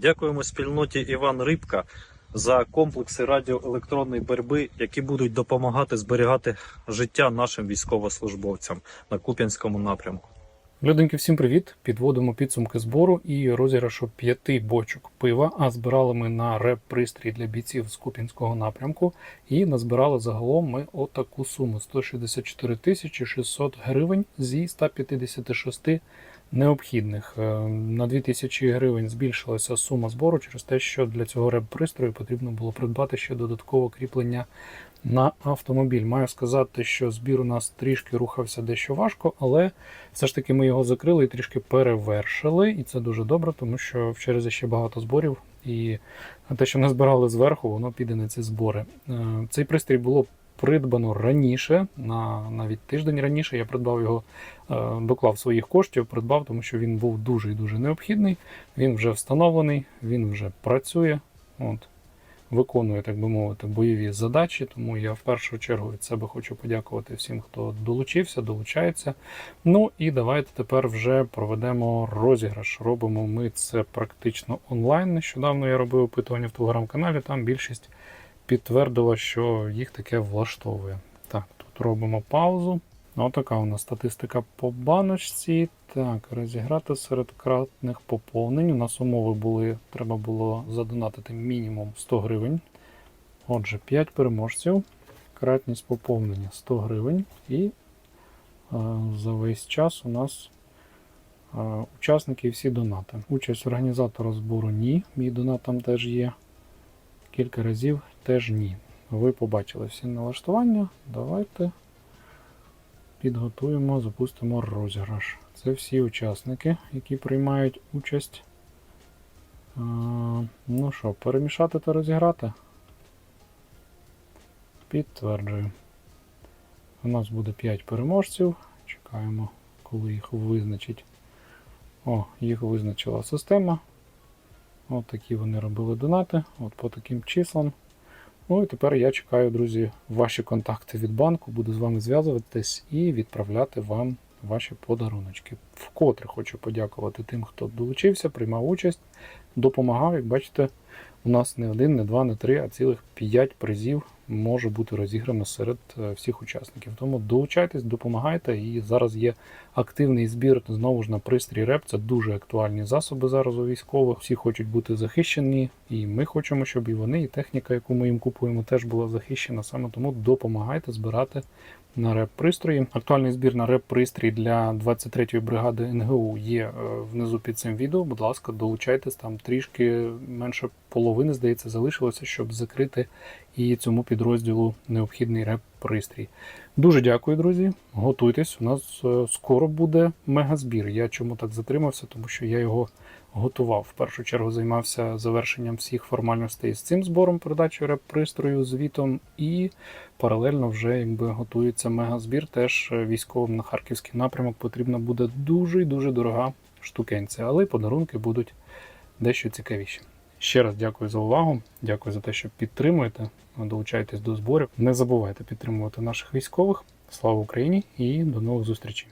Дякуємо спільноті Іван Рибка за комплекси радіоелектронної боротьби, які будуть допомагати зберігати життя нашим військовослужбовцям на Куп'янському напрямку. Люденьки, всім привіт! Підводимо підсумки збору і розіграшу п'яти бочок пива. А збирали ми на реп-пристрій для бійців з Куп'янського напрямку. І назбирали загалом ми отаку суму 164 тисячі 600 гривень зі 156 необхідних. Е, На 2000 гривень збільшилася сума збору через те, що для цього реп-пристрою потрібно було придбати ще додаткове кріплення на автомобіль. Маю сказати, що збір у нас трішки рухався дещо важко, але все ж таки ми його закрили і трішки перевершили. І це дуже добре, тому що в черзі ще багато зборів. І те, що не збирали зверху, воно піде на ці збори. Е, Цей пристрій було придбано раніше, на навіть тиждень раніше. Я придбав його, е, доклав своїх коштів, придбав, тому що він був дуже і дуже необхідний. Він вже встановлений, він вже працює. От виконує, так би мовити, бойові задачі. Тому я в першу чергу від себе хочу подякувати всім, хто долучився, долучається. Ну і давайте тепер вже проведемо розіграш. Робимо ми це практично онлайн. Нещодавно я робив опитування в телеграм-каналі. Там більшість підтвердила, що їх таке влаштовує. Так, тут робимо паузу. Отака у нас статистика по баночці. Так, розіграти серед кратних поповнень. У нас умови були, треба було задонатити мінімум 100 гривень. Отже, 5 переможців. Кратність поповнення 100 гривень. І е, за весь час у нас е, учасники і всі донати. Участь організатора збору ні. Мій донат там теж є. Кілька разів теж ні. Ви побачили всі налаштування. Давайте підготуємо, запустимо розіграш. Це всі учасники, які приймають участь. Ну що, перемішати та розіграти? Підтверджую. У нас буде 5 переможців. Чекаємо, коли їх визначить. О, їх визначила система. От такі вони робили донати. От по таким числам. Ну і тепер я чекаю, друзі, ваші контакти від банку. Буду з вами зв'язуватись і відправляти вам ваші подаруночки. Вкотре хочу подякувати тим, хто долучився, приймав участь, допомагав. Як бачите, у нас не один, не два, не три, а цілих п'ять призів може бути розіграно серед е, всіх учасників. Тому долучайтесь, допомагайте. І зараз є активний збір знову ж на пристрій РЕП. Це дуже актуальні засоби зараз у військових. Всі хочуть бути захищені, і ми хочемо, щоб і вони, і техніка, яку ми їм купуємо, теж була захищена. Саме тому допомагайте збирати на реп-пристрої. Актуальний збір на реп-пристрій для 23-ї бригади НГУ є е, внизу під цим відео. Будь ласка, долучайтесь там трішки менше половини, здається, залишилося, щоб закрити і цьому підрозділу необхідний реп-пристрій. Дуже дякую, друзі. Готуйтесь. У нас е, скоро буде мегазбір. Я чому так затримався, тому що я його готував. В першу чергу займався завершенням всіх формальностей з цим збором передачі реп-пристрою, звітом, і паралельно вже якби готується мегазбір. Теж е, військовим на харківський напрямок потрібна буде дуже і дуже дорога штукенця, але подарунки будуть дещо цікавіші. Ще раз дякую за увагу. Дякую за те, що підтримуєте. Долучайтесь до зборів. Не забувайте підтримувати наших військових. Слава Україні і до нових зустрічей!